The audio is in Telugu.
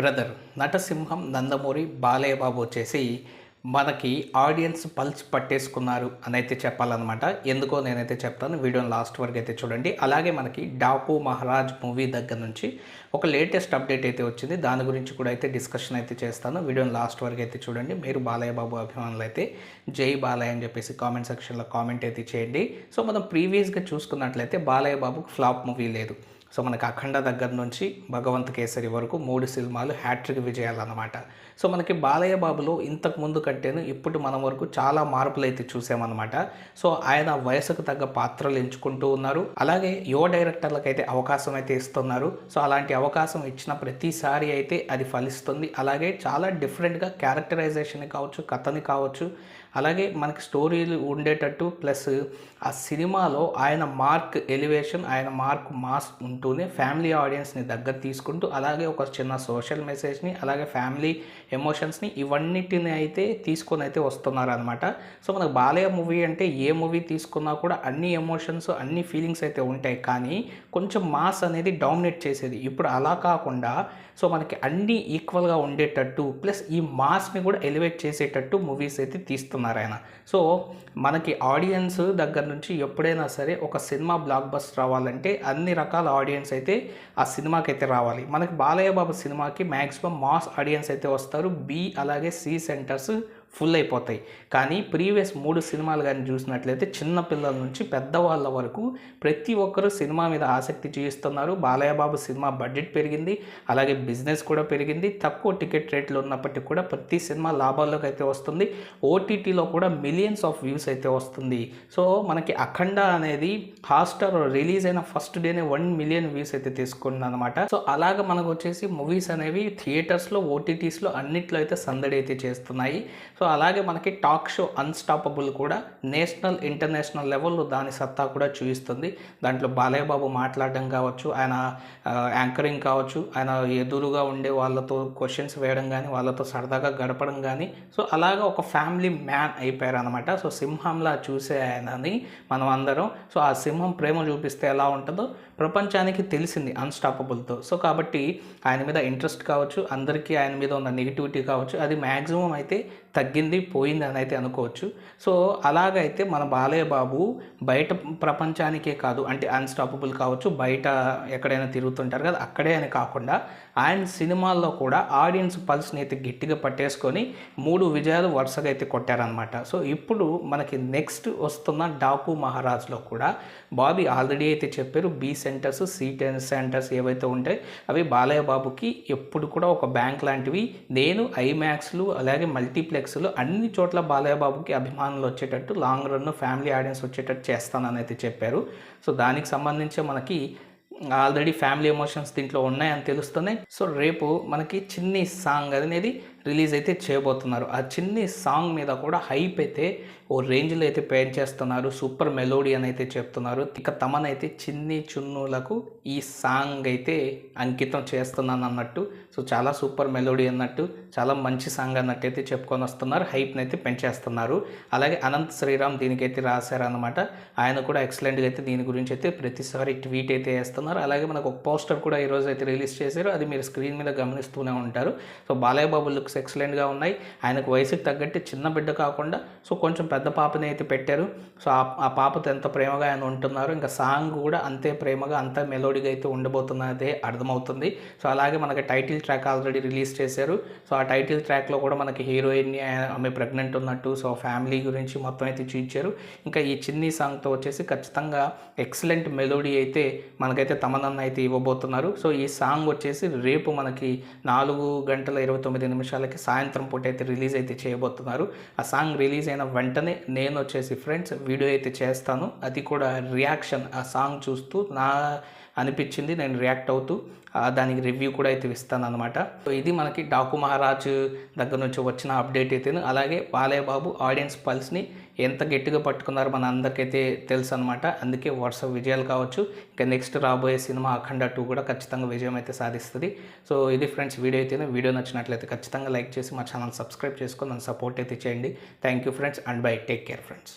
బ్రదర్ నటసింహం నందమూరి బాలయ్యబాబు వచ్చేసి మనకి ఆడియన్స్ పల్స్ పట్టేసుకున్నారు అని అయితే చెప్పాలన్నమాట. ఎందుకో నేనైతే చెప్తాను వీడియోని లాస్ట్ వరకు అయితే చూడండి. అలాగే మనకి డాకు మహారాజ్ మూవీ దగ్గర నుంచి ఒక లేటెస్ట్ అప్డేట్ అయితే వచ్చింది. దాని గురించి కూడా అయితే డిస్కషన్ అయితే చేస్తాను. వీడియోని లాస్ట్ వరకు అయితే చూడండి. మీరు బాలయ్య బాబు అభిమానులు అయితే జై బాలయ్య అని చెప్పేసి కామెంట్ సెక్షన్లో కామెంట్ అయితే చేయండి. సో మనం ప్రీవియస్గా చూసుకున్నట్లయితే బాలయ్య బాబుకు ఫ్లాప్ మూవీ లేదు. సో మనకి అఖండ దగ్గర నుంచి భగవంత్ కేసరి వరకు మూడు సినిమాలు హ్యాట్రిక్ విజయాలు అన్నమాట సో మనకి బాలయ్య బాబులో ఇంతకు ముందు కంటేను ఇప్పుడు మనం వరకు చాలా మార్పులు అయితే చూసామన్నమాట. సో ఆయన వయసుకు తగ్గ పాత్రలు ఎంచుకుంటూ ఉన్నారు. అలాగే యువ డైరెక్టర్లకు అయితే అవకాశం అయితే ఇస్తున్నారు. సో అలాంటి అవకాశం ఇచ్చిన ప్రతిసారి అయితే అది ఫలిస్తుంది. అలాగే చాలా డిఫరెంట్గా క్యారెక్టరైజేషన్ కావచ్చు కథని కావచ్చు అలాగే మనకి స్టోరీలు ఉండేటట్టు ప్లస్ ఆ సినిమాలో ఆయన మార్క్ ఎలివేషన్ ఆయన మార్క్ మాస్ ఉంటూనే ఫ్యామిలీ ఆడియన్స్ని దగ్గర తీసుకుంటూ అలాగే ఒక చిన్న సోషల్ మెసేజ్ని అలాగే ఫ్యామిలీ ఎమోషన్స్ని ఇవన్నిటిని అయితే తీసుకొని అయితే వస్తున్నారు అనమాట సో మనకు బాలయ్య మూవీ అంటే ఏ మూవీ తీసుకున్నా కూడా అన్ని ఎమోషన్స్ అన్ని ఫీలింగ్స్ అయితే ఉంటాయి. కానీ కొంచెం మాస్ అనేది డామినేట్ చేసేది. ఇప్పుడు అలా కాకుండా సో మనకి అన్నీ ఈక్వల్గా ఉండేటట్టు ప్లస్ ఈ మాస్ని కూడా ఎలివేట్ చేసేటట్టు మూవీస్ అయితే తీస్తున్నారు. ఆయన సో మనకి ఆడియన్స్ దగ్గర నుంచి ఎప్పుడైనా సరే ఒక సినిమా బ్లాక్ బస్ట్ రావాలంటే అన్ని రకాల ఆడియన్స్ అయితే ఆ సినిమాకి అయితే రావాలి. మనకి బాలయ్య బాబు సినిమాకి మ్యాక్సిమం మాస్ ఆడియన్స్ అయితే వస్తారు. బి అలాగే సి సెంటర్స్ ఫుల్ అయిపోతాయి. కానీ ప్రీవియస్ మూడు సినిమాలు కానీ చూసినట్లయితే చిన్న పిల్లల నుంచి పెద్దవాళ్ళ వరకు ప్రతి ఒక్కరూ సినిమా మీద ఆసక్తి చూపిస్తున్నారు బాలయ్య బాబు సినిమా బడ్జెట్ పెరిగింది. అలాగే బిజినెస్ కూడా పెరిగింది. తక్కువ టికెట్ రేట్లు ఉన్నప్పటికీ కూడా ప్రతి సినిమా లాభాల్లోకి అయితే వస్తుంది. ఓటీటీలో కూడా మిలియన్స్ ఆఫ్ వ్యూస్ అయితే వస్తుంది. సో మనకి అఖండ అనేది హాట్స్టార్ రిలీజ్ అయిన ఫస్ట్ డేనే వన్ మిలియన్ వ్యూస్ అయితే తీసుకుంది అనమాట సో అలాగ మనకు వచ్చేసి మూవీస్ అనేవి థియేటర్స్లో ఓటీటీస్లో అన్నిట్లో అయితే సందడి అయితే చేస్తున్నాయి. సో అలాగే మనకి టాక్ షో అన్స్టాపబుల్ కూడా నేషనల్ ఇంటర్నేషనల్ లెవెల్లో దాని సత్తా కూడా చూపిస్తుంది. దాంట్లో బాలయ్యబాబు మాట్లాడడం కావచ్చు ఆయన యాంకరింగ్ కావచ్చు ఆయన ఎదురుగా ఉండే వాళ్ళతో క్వశ్చన్స్ వేయడం కానీ వాళ్ళతో సరదాగా గడపడం కానీ. సో అలాగా ఒక ఫ్యామిలీ మ్యాన్ అయిపోయారు అనమాట సో సింహంలా చూసే ఆయనని మనం అందరం. సో ఆ సింహం ప్రేమ చూపిస్తే ఎలా ఉంటుందో ప్రపంచానికి తెలిసింది అన్స్టాపబుల్తో. సో కాబట్టి ఆయన మీద ఇంట్రెస్ట్ కావచ్చు అందరికీ ఆయన మీద ఉన్న నెగిటివిటీ కావచ్చు అది మ్యాక్సిమం అయితే తగ్గి తగ్గింది పోయింది అని అయితే అనుకోవచ్చు. సో అలాగైతే మన బాలయ్య బాబు బయట ప్రపంచానికే కాదు అంటే అన్స్టాపబుల్ కావచ్చు బయట ఎక్కడైనా తిరుగుతుంటారు కదా అక్కడే అని కాకుండా ఆయన సినిమాల్లో కూడా ఆడియన్స్ పల్స్ని అయితే గట్టిగా పట్టేసుకొని మూడు విజయాలు వరుసగా అయితే కొట్టారనమాట సో ఇప్పుడు మనకి నెక్స్ట్ వస్తున్న డాకు మహారాజ్లో కూడా బాబీ ఆల్రెడీ అయితే చెప్పారు బీ సెంటర్స్ సి సెంటర్స్ ఏవైతే ఉంటాయి అవి బాలయ్య బాబుకి ఎప్పుడు కూడా ఒక బ్యాంక్ లాంటివి నేను ఐమాక్స్లు అలాగే మల్టీప్లెక్స్ మల్టీప్లెక్స్లు అన్ని చోట్ల బాలయ్యబాబుకి అభిమానులు వచ్చేటట్టు లాంగ్ రన్ ఫ్యామిలీ ఆడియన్స్ వచ్చేటట్టు చేస్తానని అయితే చెప్పారు. సో దానికి సంబంధించి మనకి ఆల్రెడీ ఫ్యామిలీ ఎమోషన్స్ దీంట్లో ఉన్నాయని తెలుస్తున్నాయి. సో రేపు మనకి చిన్ని సాంగ్ అనేది రిలీజ్ అయితే చేయబోతున్నారు. ఆ చిన్ని సాంగ్ మీద కూడా హైప్ అయితే ఓ రేంజ్లో అయితే పేర్ చేస్తున్నారు. సూపర్ మెలోడీ అని అయితే చెప్తున్నారు. ఇక తమనైతే చిన్ని చున్నులకు ఈ సాంగ్ అయితే అంకితం చేస్తున్నాను అన్నట్టు సో చాలా సూపర్ మెలోడీ అన్నట్టు చాలా మంచి సాంగ్ అన్నట్టు అయితే చెప్పుకొని వస్తున్నారు. హైప్ని అయితే పెంచేస్తున్నారు. అలాగే అనంత్ శ్రీరామ్ దీనికైతే రాశారనమాట ఆయన కూడా ఎక్సలెంట్గా అయితే దీని గురించి అయితే ప్రతిసారి ట్వీట్ అయితే వేస్తున్నారు. అలాగే మనకు ఒక పోస్టర్ కూడా ఈరోజు అయితే రిలీజ్ చేశారు. అది మీరు స్క్రీన్ మీద గమనిస్తూనే ఉంటారు. సో బాలయ్య బాబు లుక్స్ ఎక్సలెంట్గా ఉన్నాయి. ఆయనకు వయసుకి తగ్గట్టు చిన్న బిడ్డ కాకుండా సో కొంచెం పెద్ద పాపని అయితే పెట్టారు. సో ఆ పాపతో ఎంత ప్రేమగా ఆయన ఉంటున్నారు ఇంకా సాంగ్ కూడా అంతే ప్రేమగా అంత మెలోడీగా అయితే ఉండబోతున్నదే అర్థమవుతుంది. సో అలాగే మనకి టైటిల్ ట్రాక్ ఆల్రెడీ రిలీజ్ చేశారు. సో ఆ టైటిల్ ట్రాక్లో కూడా మనకి హీరోయిన్ ఆమె ప్రెగ్నెంట్ ఉన్నట్టు సో ఫ్యామిలీ గురించి మొత్తం అయితే చూపించారు. ఇంకా ఈ చిన్ని సాంగ్తో వచ్చేసి ఖచ్చితంగా ఎక్సలెంట్ మెలోడీ అయితే మనకైతే తమనన్న అయితే ఇవ్వబోతున్నారు. సో ఈ సాంగ్ వచ్చేసి రేపు మనకి నాలుగు గంటల ఇరవై తొమ్మిది నిమిషాలు నిమిషాలకి సాయంత్రం పూట అయితే రిలీజ్ అయితే చేయబోతున్నారు. ఆ సాంగ్ రిలీజ్ అయిన వెంటనే నేను వచ్చేసి ఫ్రెండ్స్ వీడియో అయితే చేస్తాను. అది కూడా రియాక్షన్ ఆ సాంగ్ చూస్తూ నా అనిపించింది. నేను రియాక్ట్ అవుతూ దానికి రివ్యూ కూడా అయితే ఇస్తాను అనమాట సో ఇది మనకి డాకు మహారాజ్ దగ్గర నుంచి వచ్చిన అప్డేట్ అయితే అలాగే బాలయ్య బాబు ఆడియన్స్ పల్స్ని ఎంత గట్టిగా పట్టుకున్నారో మన అందరికైతే తెలుసు అనమాట అందుకే వాట్సాప్ విజయాలు కావచ్చు ఇంకా నెక్స్ట్ రాబోయే సినిమా అఖండ టూ కూడా ఖచ్చితంగా విజయం అయితే సాధిస్తుంది. సో ఇది ఫ్రెండ్స్ వీడియో అయితే వీడియో నచ్చినట్లయితే ఖచ్చితంగా లైక్ చేసి మా ఛానల్ సబ్స్క్రైబ్ చేసుకొని నన్ను సపోర్ట్ అయితే చేయండి. Thank you friends and bye take care friends.